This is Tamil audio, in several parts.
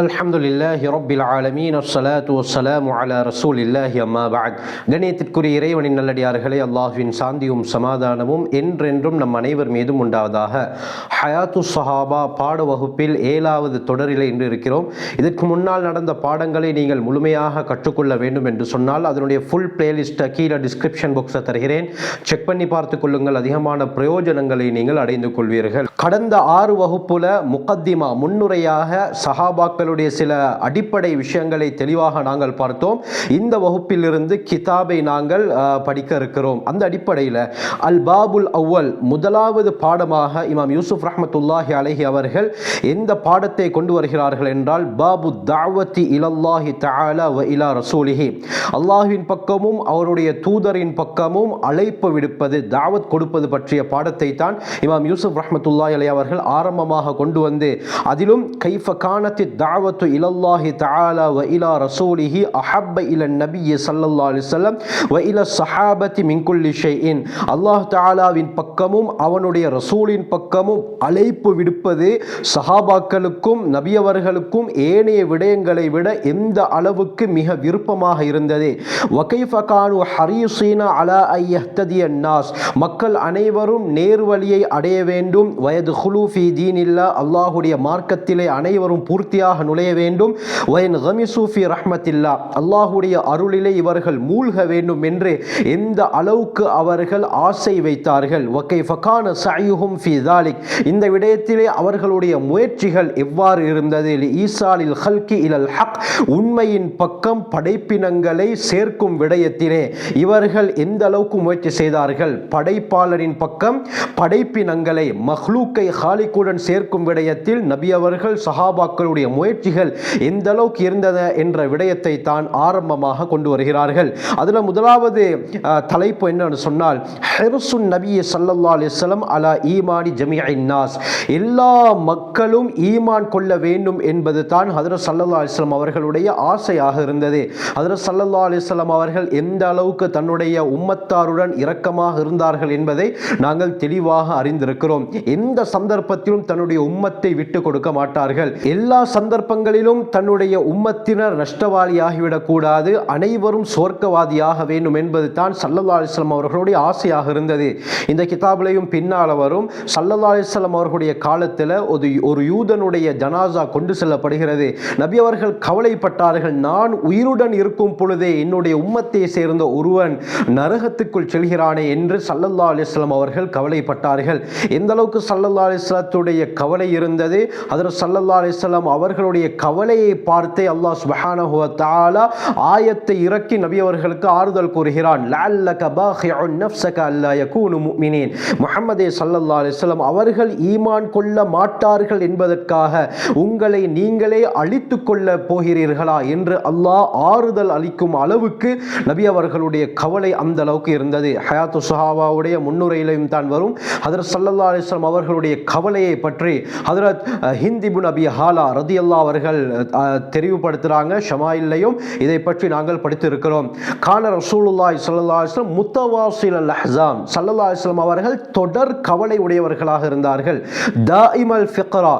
அல்ஹம்து இல்லாஹி ரொபில் ஆலமீன். அஸ்ஸலாத்து வssalamu அலா ரசூலில்லாஹி அம்மா பஅத். கணியத்திற்குரிய இறைவனின் நல்லடியார்களே அல்லாஹ்வின் சாந்தியும் சமாதானமும் என்றென்றும் நம் அனைவர் மீதும் உண்டாவதாக. ஹயாத்து சஹாபா பாட வகுப்பில் ஏழாவது தொடரில் இன்று இருக்கிறோம். இதற்கு முன்னால் நடந்த பாடங்களை நீங்கள் முழுமையாக கற்றுக்கொள்ள வேண்டும் என்று சொன்னால் அதனுடைய ஃபுல் பிளேலிஸ்ட்டை கீழே டிஸ்கிரிப்ஷன் பாக்ஸை தருகிறேன். செக் பண்ணி பார்த்து கொள்ளுங்கள். அதிகமான பிரயோஜனங்களை நீங்கள் அடைந்து கொள்வீர்கள். கடந்த ஆறு வகுப்புல முகத்திமா முன்னுரையாக சஹாபாக்கள் சஹாபாக்களுடைய சில அடிப்படை விஷயங்களை தெளிவாக நாங்கள் பார்த்தோம். இந்த வகுப்பிலிருந்து கிதாபை நாங்கள் படிக்க இருக்கிறோம். அந்த அடிப்படையில் அல் பாபுல் அவ்வல் முதலாவது பாடமாக இமாம் யூசுப் ரஹமத்துல்லாஹி அலஹி அவர்கள் எந்த பாடத்தை கொண்டு வருகிறார்கள் என்றால் பாபு தாவத்தி இலல்லாஹி தாலா வ இலா ரசூலிஹி. அல்லாஹுவின் பக்கமும் அவருடைய தூதரின் பக்கமும் அழைப்பு விடுப்பது தாவத் கொடுப்பது பற்றிய பாடத்தை தான் இமாம் யூசுப் ரஹ்மத்துல்லாஹி அலி அவர்கள் ஆரம்பமாக கொண்டு வந்து அதிலும் கைஃப கானத்தி தாவத்து இலல்லாஹி தஆலா வ இலா ரசூலிஹி அஹப்ப இல நபிய் ஸல்லல்லாஹு அலைஹி வ இல ஸஹாபத்தி மின் குல்லி அல்லாஹ் தாலாவின் பக்கமும் அவனுடைய ரசூலின் பக்கமும் அழைப்பு விடுப்பது சஹாபாக்களுக்கும் நபியவர்களுக்கும் ஏனைய விடயங்களை விட எந்த அளவுக்கு மிக விருப்பமாக இருந்தது. வகைஃபகானு கானு அலா ஐயஹ்ததிய நாஸ் மக்கள் அனைவரும் நேர்வழியை அடைய வேண்டும். வயது ஹுலூஃபி தீனில்லா. அல்லாஹுடைய மார்க்கத்திலே அனைவரும் பூர்த்தியாக நுழைய வேண்டும். ஒயின் ஹமிசூஃபி ரஹ்மத்தில்லா அல்லாஹுடைய அருளிலே இவர்கள் மூழ்க வேண்டும் என்று எந்த அளவுக்கு அவர்கள் ஆசை வைத்தார்கள். ஒகை ஃபகான சயுகும் ஃபி தாலிக் இந்த விடயத்திலே அவர்களுடைய முயற்சிகள் எவ்வாறு இருந்தது? ஈசாலில் ஹல்கி இலல் ஹக் உண்மையின் பக்கம் படைப்பினங்களை சேர்க்கும் விடயத்திலே இவர்கள் எந்த அளவுக்கு முயற்சி செய்தார்கள்? படைப்பாளரின் பக்கம் படைப்பினங்களை மஹ்லூக்கை ஹாலிக்குடன் சேர்க்கும் விடயத்தில் நபி அவர்கள் சஹாபாக்களுடைய முயற்சி முயற்சிகள் எந்த அளவுக்கு இருந்தது என்ற விடயத்தை தான் ஆரம்பமாக கொண்டு வருகிறார்கள். அதில் முதலாவது தலைப்பு என்னன்னு சொன்னால் ஹெருசுன் நபிய சல்லல்லா அலிஸ்லம் அலா ஈமானி ஜமிஐ எல்லா மக்களும் ஈமான் கொள்ள வேண்டும் என்பது தான் ஹதரத் சல்லல்லா அலிஸ்லாம் அவர்களுடைய ஆசையாக இருந்தது. ஹதரத் சல்லல்லா அலிஸ்லாம் அவர்கள் எந்த அளவுக்கு தன்னுடைய உம்மத்தாருடன் இரக்கமாக இருந்தார்கள் என்பதை நாங்கள் தெளிவாக அறிந்திருக்கிறோம். எந்த சந்தர்ப்பத்திலும் தன்னுடைய உம்மத்தை விட்டு கொடுக்க மாட்டார்கள். எல்லா சந்தர்ப்பங்களிலும் தன்னுடைய உம்மத்தினர் நஷ்டவாளியாகிவிடக்கூடாது. அனைவரும் சோர்க்கவாதியாக வேண்டும் என்பது தான் சல்லல்லா அலிஸ்லாம் அவர்களுடைய ஆசையாக இருந்தது. இந்த கிதாபிலையும் பின்னால் வரும். சல்லல்லா அலிஸ்லாம் அவர்களுடைய காலத்தில் ஒரு ஒரு யூதனுடைய ஜனாசா கொண்டு செல்லப்படுகிறது. நபி அவர்கள் கவலைப்பட்டார்கள். நான் உயிருடன் இருக்கும் பொழுதே என்னுடைய உம்மத்தை சேர்ந்த ஒருவன் நரகத்துக்குள் செல்கிறானே என்று சல்லல்லா அலிஸ்லாம் அவர்கள் கவலைப்பட்டார்கள். எந்த அளவுக்கு சல்லல்லா அலிஸ்லாத்துடைய கவலை இருந்தது? அதில் சல்லல்லா அலிஸ்லாம் அவர்களுடைய கவலையை பார்த்தே அல்லாஹ் சுபஹானஹு தாலா ஆயத்தை இறக்கி நபி அவர்களுக்கு ஆறுதல் கூறுகிறான். லஅல்லக பாஹிஉன் நஃப்ஸக அல்லா யகூனு முஃமினீன். முஹம்மதே ஸல்லல்லாஹு அலைஹி வஸல்லம் அவர்கள் ஈமான் கொள்ள மாட்டார்கள் என்பதற்காக உங்களை நீங்களே அழித்து கொள்ள போகிறீர்களா என்று அல்லாஹ் ஆறுதல் அளிக்கும் அளவுக்கு நபி அவர்களுடைய கவலை அந்த அளவுக்கு இருந்தது. ஹயாத்து சுஹாவாவுடைய முன்னுரையிலையும் தான் வரும். ஹதரத் சல்லல்லா அலிஸ்லாம் அவர்களுடைய கவலையை பற்றி ஹதரத் அஹ், ஹிந்த் ஹாலா ரதி ஹாலா ரதியல்லா அவர்கள் தெரிவுபடுத்துகிறாங்க ஷமாயில்லையும் இதை பற்றி நாங்கள் படித்திருக்கிறோம். கான ரசூலுல்லாஹி சல்லா இஸ்லாம் முத்தவாசில் அல் அஹாம் சல்லல்லா இஸ்லாம் அவர்கள் தொடர் கவலை உடையவர்களாக இருந்தார்கள். தாயிமல் ஃபிக்ரா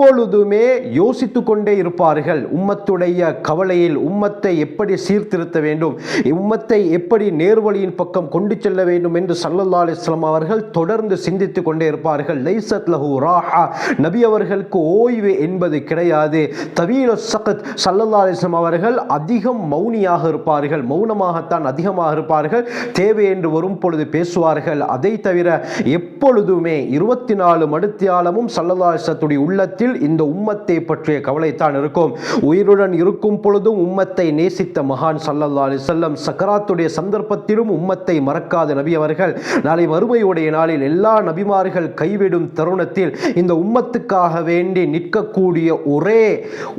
எப்பொழுதுமே யோசித்து கொண்டே இருப்பார்கள். உம்மத்துடைய கவலையில் உம்மத்தை எப்படி சீர்திருத்த வேண்டும்? உம்மத்தை எப்படி நேர்வழியின் பக்கம் கொண்டு செல்ல வேண்டும் என்று சல்லல்லா அலிஸ்லாம் அவர்கள் தொடர்ந்து சிந்தித்து கொண்டே இருப்பார்கள். லைசத் லஹு ராஹா. நபி அவர்களுக்கு ஓய்வு என்பது கிடையாது. தவீல சகத். சல்லல்லா அலிஸ்லாம் அவர்கள் அதிகம் மௌனியாக இருப்பார்கள். மௌனமாகத்தான் அதிகமாக இருப்பார்கள். தேவை என்று வரும் பொழுது பேசுவார்கள். அதை தவிர எப்பொழுதுமே இருபத்தி நாலு மடுத்தியாலமும் சல்லல்லா அலிஸ்லத்துடைய உள்ளத்தில் இந்த உம்மத்தை பற்றிய கவலைத்தான் இருக்கும். உயிருடன் இருக்கும் பொழுதும் உம்மத்தை நேசித்த மகான் சல்லல்லா அலிசல்லம் சக்கராத்துடைய சந்தர்ப்பத்திலும் உம்மத்தை மறக்காத நபி அவர்கள். நாளை மறுமையுடைய நாளில் எல்லா நபிமார்கள் கைவிடும் தருணத்தில் இந்த உம்மத்துக்காக வேண்டி நிற்கக்கூடிய ஒரே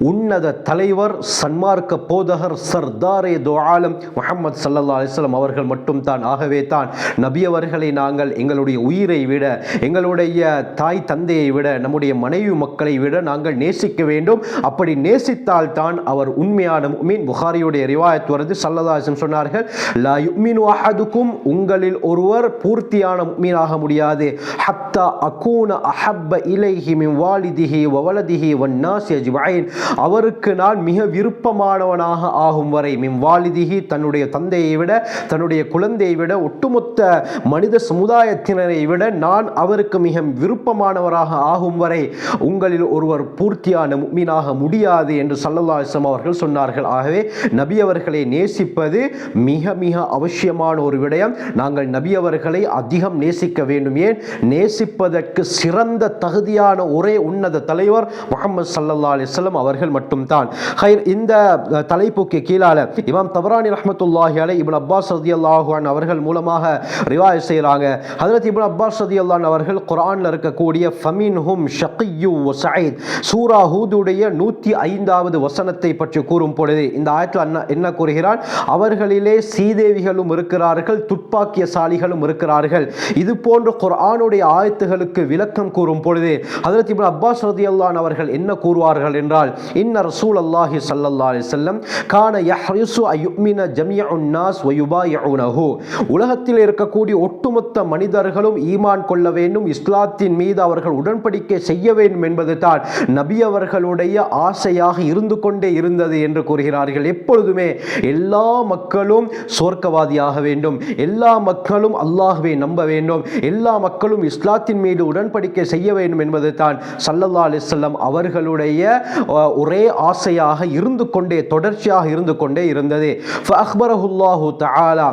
உன்னத தலைவர் சன்மார்க்க போதகர் சர்தாரே துஆலம் முகமது சல்லல்லா அலிஸ்லாம் அவர்கள் மட்டும்தான். ஆகவே தான் நபி அவர்களை நாங்கள் எங்களுடைய உயிரை விட எங்களுடைய தாய் தந்தையை விட நம்முடைய மனைவி மக்களை விட நாங்கள் நேசிக்க வேண்டும். அப்படி நேசித்தால் தான் அவர் உண்மையான மீன் புகாரியுடைய ரிவாயத் வருது. சல்லதாசன் சொன்னார்கள் லா யுமினு அஹதுக்கும். உங்களில் ஒருவர் பூர்த்தியான மீனாக முடியாது. ஹத்தா அகூன அஹப்ப இலைஹி மின் வாலிதிஹி வவலதிஹி வன்னாசி அஜ்மஈன். அவருக்கு நான் மிக விருப்பமானவனாக ஆகும் வரை மின் வாலிதிஹி தன்னுடைய தந்தையை விட தன்னுடைய குழந்தையை விட ஒட்டுமொத்த மனித சமுதாயத்தினரை விட நான் அவருக்கு மிக விருப்பமானவராக ஆகும் வரை உங்களில் ஒருவர் பூர்த்தியான மீனாக முடியாது என்று சல்லல்லாஹம் அவர்கள் சொன்னார்கள். ஆகவே நபி அவர்களை நேசிப்பது மிக மிக அவசியமான ஒரு விடயம். நாங்கள் நபி அவர்களை அதிகம் நேசிக்க வேண்டும். ஏன்? நேசிப்பதற்கு சிறந்த தகுதியான ஒரே உன்னத தலைவர் முகமது சல்லல்லா அலிஸ்லம் அவர்கள் மட்டும்தான். ஹைர் இந்த தலைப்புக்கு கீழால இமாம் தபரானி ரஹமத்துல்லாஹி அலை இபின் அப்பாஸ் சதி அல்லாஹான் அவர்கள் மூலமாக ரிவாய் செய்கிறாங்க ஹதரத் இபின் அப்பாஸ் சதி அல்லான் அவர்கள் குரானில் இருக்கக்கூடிய ஃபமின்ஹும் ஹும் வ சயீத். சூரா ஹூதுடைய நூற்றி ஐந்தாவது வசனத்தை பற்றி கூறும் பொழுது இந்த ஆயத்தில் அண்ணா என்ன கூறுகிறான்? அவர்களிலே சீதேவிகளும் இருக்கிறார்கள் துப்பாக்கியசாலிகளும் இருக்கிறார்கள். இது போன்ற குர்ஆனுடைய ஆயத்துகளுக்கு விளக்கம் கூறும் பொழுது அதற்கு இப்னு அப்பாஸ் ரதியல்லான் அவர்கள் என்ன கூறுவார்கள் என்றால் இன்ன ரசூல் அல்லாஹி சல்லல்லா அலி செல்லம் கான யஹ்ரிசு அயுமின ஜமிய உன்னாஸ் வயுபா யவுனஹு உலகத்தில் இருக்கக்கூடிய ஒட்டுமொத்த மனிதர்களும் ஈமான் கொள்ள வேண்டும் இஸ்லாத்தின் மீது அவர்கள் உடன்படிக்கை செய்ய வேண்டும் என்பது தான் நபி அவர்களுடைய ஆசையாக இருந்து கொண்டே இருந்தது என்று கூறுகிறார்கள். எப்பொழுதுமே எல்லா மக்களும் சொர்க்கவாதியாக வேண்டும். எல்லா மக்களும் அல்லாஹுவை நம்ப வேண்டும். எல்லா மக்களும் இஸ்லாத்தின் மீது உடன்படிக்கை செய்ய வேண்டும் என்பது தான் சல்லல்லா அலிசல்லம் அவர்களுடைய ஒரே ஆசையாக இருந்து கொண்டே தொடர்ச்சியாக இருந்து கொண்டே இருந்தது. அக்பரஹுல்லாஹு தாலா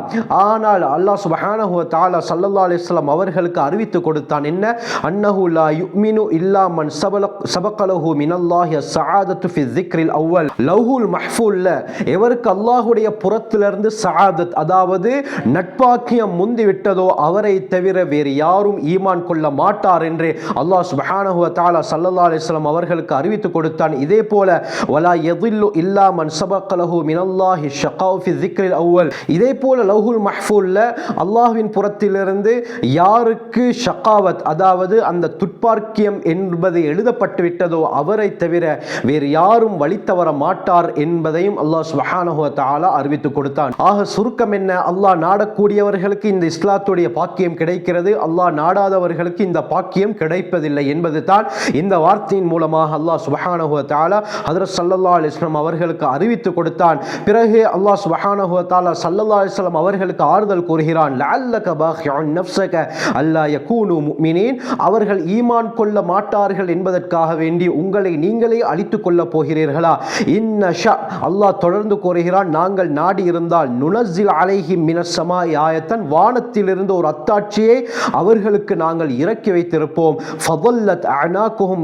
ஆனால் அல்லாஹ் சுபஹானஹு தாலா சல்லல்லா அலிஸ்லாம் அவர்களுக்கு அறிவித்து கொடுத்தான். என்ன? அன்னஹு லா யுமினு இல்லா மன் சபல சபகலஹு மினல்லாஹி ஸஆதத்து ஃபி திக்ரில் அவ்வல். லவ்ஹுல் மஹ்ஃபூல்ல எவருக்கு அல்லாஹுடைய புறத்திலிருந்து சஆதத் அதாவது நட்பாக்கியம் முந்தி விட்டதோ அவரை தவிர வேறு யாரும் ஈமான் கொள்ள மாட்டார் என்று அல்லாஹ் சுபஹானஹு வ தஆலா ஸல்லல்லாஹு அலைஹி வஸல்லம் அவர்களுக்கு அறிவித்து கொடுத்தான். இதே போல வலா யதில்லு இல்லா மன் சபகலஹு மினல்லாஹி ஷகாவ் ஃபி திக்ரில் அவ்வல். இதே போல லவ்ஹுல் மஹ்ஃபூல்ல அல்லாஹ்வின் புறத்திலிருந்து யாருக்கு ஷகாவத் அதாவது அந்த துட்பார்க்கியம் என்பது எழுதப்பட்ட விட்டதோ அவரை தவிர வேறு யாரும் வழி தவற மாட்டார் என்பதையும் அல்லாஹ் சுப்ஹானஹு தாலா அறிவித்து கொடுத்தான். ஆக சுருக்கம் என்ன? அல்லாஹ் நாடக்கூடியவர்களுக்கு இந்த இஸ்லாத்துடைய பாக்கியம் கிடைக்கிறது. அல்லாஹ் நாடாதவர்களுக்கு இந்த பாக்கியம் கிடைப்பதில்லை என்பது தான் இந்த வார்த்தையின் மூலமாக அல்லாஹ் சுப்ஹானஹு தாலா தஆலா சல்லல்லா ஸல்லல்லாஹு அவர்களுக்கு அறிவித்து கொடுத்தான். பிறகு அல்லாஹ் சுப்ஹானஹு தாலா சல்லல்லா அலிஸ்லாம் அவர்களுக்கு ஆறுதல் கூறுகிறான் லஅல்லக பாஹிஉன் நஃப்ஸக அல்லா யகூனு முஃமினீன். அவர்கள் ஈமான் கொள்ள மாட்டார்கள் என்பதற்கு என்பதற்காக வேண்டி உங்களை நீங்களே அழித்துக் கொள்ளப் போகிறீர்களா? இன்ன ஷா அல்லாஹ் தொடர்ந்து கூறுகிறான் நாங்கள் நாடி இருந்தால் நுனஸ்ஸில் அலைஹிம் மினசமா ஆயத்தன். வானத்திலிருந்து ஒரு அத்தாட்சியை அவர்களுக்கு நாங்கள் இறக்கி வைத்திருப்போம். ஃபதல்லத்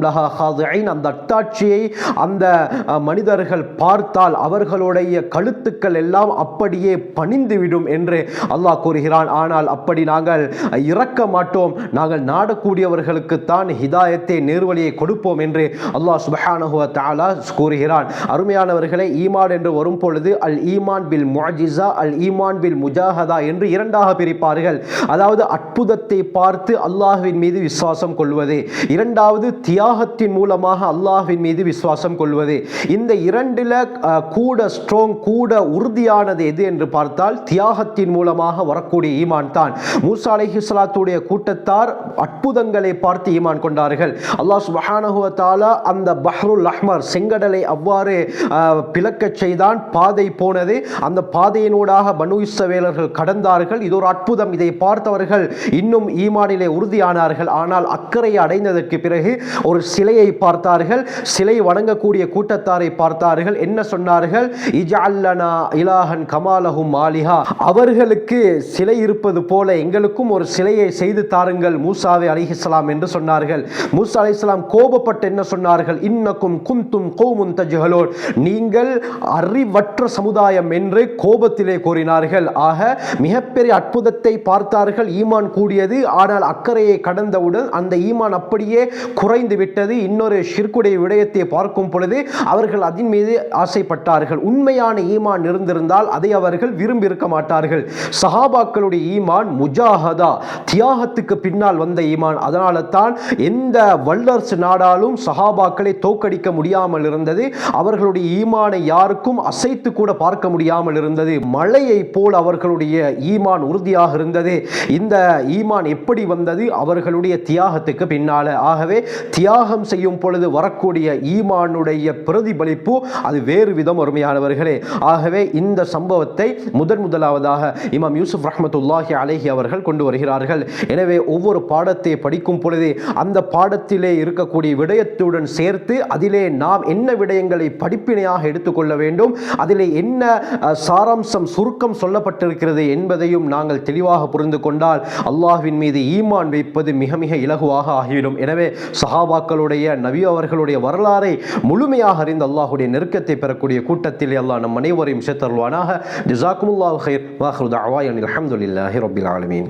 லஹா ஹாதிஐன் அந்த அத்தாட்சியை அந்த மனிதர்கள் பார்த்தால் அவர்களுடைய கழுத்துக்கள் எல்லாம் அப்படியே பணிந்துவிடும் என்று அல்லாஹ் கூறுகிறான். ஆனால் அப்படி நாங்கள் இறக்க மாட்டோம். நாங்கள் நாடக்கூடியவர்களுக்கு தான் ஹிதாயத்தை நேர்வழியை கொடுப்போம். என்று அல்லாஹ் சுப்ஹானஹு தாலா கூறுகிறான். அருமையானவர்களை ஈமான் என்று வரும் பொழுது அல் ஈமான் பில் முஜிசா அல் ஈமான் பில் முஜாஹதா என்று இரண்டாக பிரிப்பார்கள். அதாவது அற்புதத்தை பார்த்து அல்லாஹுவின் மீது விசுவாசம் கொள்வது. இரண்டாவது தியாகத்தின் மூலமாக அல்லாஹுவின் மீது விசுவாசம் கொள்வது. இந்த இரண்டில் கூட ஸ்ட்ராங் கூட உறுதியானது எது என்று பார்த்தால் தியாகத்தின் மூலமாக வரக்கூடிய ஈமான் தான். மூசா அலைஹிஸ்ஸலாத்துடைய கூட்டத்தார் அற்புதங்களை பார்த்து ஈமான் கொண்டார்கள். அல்லாஹ் சுப்ஹானஹு வ அந்த பஹ்ருல் அஹ்மர் செங்கடலை அவ்வாறு பிளக்கச் செய்தான். பாதை போனது. அந்த பாதையினூடாக பனு இஸ்ரவேலர்கள் கடந்தார்கள். இது ஒரு அற்புதம். இதை பார்த்தவர்கள் இன்னும் ஈமானிலே உறுதியானார்கள். ஆனால் அக்கறையை அடைந்ததற்கு பிறகு ஒரு சிலையை பார்த்தார்கள். சிலை வணங்கக்கூடிய கூட்டத்தாரை பார்த்தார்கள். என்ன சொன்னார்கள்? இஜல்லனா இலாஹன் கமாலஹும் ஆலிஹா அவர்களுக்கு சிலை இருப்பது போல எங்களுக்கும் ஒரு சிலையை செய்து தாருங்கள். மூசாவே அலிஹிஸ்லாம் என்று சொன்னார்கள். மூசா அலிஸ்லாம் கோபப்பட்டு என்ன சொன்னார்கள்? இன்னக்கும் குந்தும் கோமுன் தஜ்ஹலோன். நீங்கள் அறிவற்ற சமுதாயம் என்று கோபத்திலே கூறினார்கள். ஆக மிகப்பெரிய அற்புதத்தை பார்த்தார்கள். ஈமான் கூடியது. ஆனால் அக்கறையை கடந்தவுடன் அந்த ஈமான் அப்படியே குறைந்து விட்டது. இன்னொரு ஷிர்குடைய விடயத்தை பார்க்கும் பொழுது அவர்கள் அதன் மீது ஆசைப்பட்டார்கள். உண்மையான ஈமான் இருந்திருந்தால் அதை அவர்கள் விரும்பி இருக்க மாட்டார்கள். சஹாபாக்களுடைய ஈமான் முஜாஹதா தியாகத்துக்கு பின்னால் வந்த ஈமான். அதனால தான் எந்த வல்லரசு நாடான யாராலும் சஹாபாக்களை தோக்கடிக்க முடியாமல் இருந்தது. அவர்களுடைய ஈமானை யாருக்கும் அசைத்து கூட பார்க்க முடியாமல் இருந்தது. மழையை போல் அவர்களுடைய ஈமான் உறுதியாக இருந்தது. இந்த ஈமான் எப்படி வந்தது? அவர்களுடைய தியாகத்துக்கு பின்னால. ஆகவே தியாகம் செய்யும் பொழுது வரக்கூடிய ஈமானுடைய பிரதிபலிப்பு அது வேறு விதம் அருமையானவர்களே. ஆகவே இந்த சம்பவத்தை முதன் முதலாவதாக இமாம் யூசுப் ரஹமத்துல்லாஹி அலைஹி அவர்கள் கொண்டு வருகிறார்கள். எனவே ஒவ்வொரு பாடத்தை படிக்கும் பொழுதே அந்த பாடத்திலே இருக்கக்கூடிய விடயத்துடன் சேர்த்து அதிலே நாம் என்ன விடயங்களை படிப்பினையாக எடுத்துக்கொள்ள வேண்டும் அதிலே என்ன சாராம்சம் சுருக்கம் சொல்லப்பட்டிருக்கிறது என்பதையும் நாங்கள் தெளிவாக புரிந்து கொண்டால் அல்லாஹ்வின் மீது ஈமான் வைப்பது மிக மிக இலகுவாக ஆகிவிடும். எனவே சஹாபாக்களுடைய நபி அவர்களுடைய வரலாறை முழுமையாக அறிந்த அல்லாஹுடைய நெருக்கத்தை பெறக்கூடிய கூட்டத்தில் அல்லாஹ் நம் அனைவரையும் சேர்த்தருள்வானாக. ஜிசாக்குமுல்லாஹ் ஹைர் வாஹ்ரு தஅவாயன் அஹமதுல்லாஹி ரபில் ஆலமீன்.